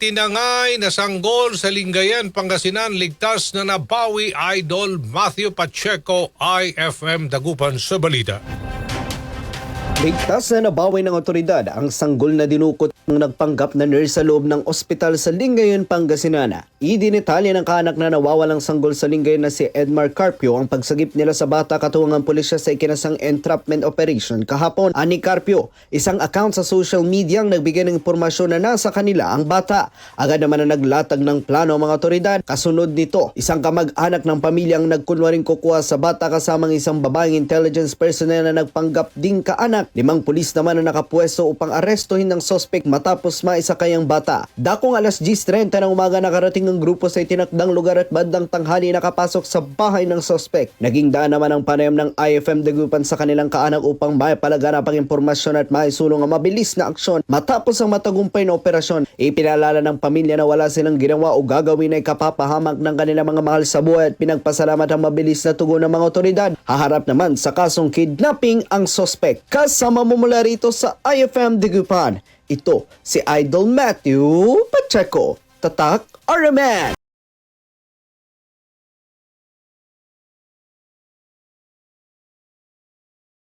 tinangay na sanggol sa Lingayen, Pangasinan, ligtas na nabawi Idol Matthew Pacheco, IFM Dagupan sa balita. Ligtas na nabawi ng otoridad ang sanggol na dinukot ng nagpanggap na nurse sa loob ng ospital sa Lingayen, Pangasinan. Idinetalya ng kaanak na nawawalang sanggol sa Lingayen na si Edmar Carpio ang pagsagip nila sa bata katuwang pulisya sa ikinasang entrapment operation kahapon. Ani Carpio, isang account sa social media ang nagbigay ng impormasyon na nasa kanila ang bata. Agad naman na naglatag ng plano ang mga otoridad. Kasunod nito, isang kamag-anak ng pamilya ang nagkunwaring kukuha sa bata kasamang isang babaeng intelligence personnel na nagpanggap ding kaanak. Limang pulis naman na nakapwesto upang arestuhin ng sospek matapos maisakay ang bata. Dakong alas 10.30 ng umaga nakarating ang grupo sa itinakdang lugar at bandang tanghali nakapasok sa bahay ng sospek. Naging daan naman ang panayam ng IFM Dagupan sa kanilang kaanak upang maipalaganap ang impormasyon at maisulong ang mabilis na aksyon matapos ang matagumpay na operasyon. Ipinalala ng pamilya na wala silang ginawa o gagawin ay kapapahamak ng kanilang mga mahal sa buhay at pinagpasalamat ang mabilis na tugon ng mga otoridad. Haharap naman sa kasong kidnapping ang sospek. Kasama mo mula rito sa IFM Dagupan. Ito si Idol Matthew Pacheco. Tatak RMN!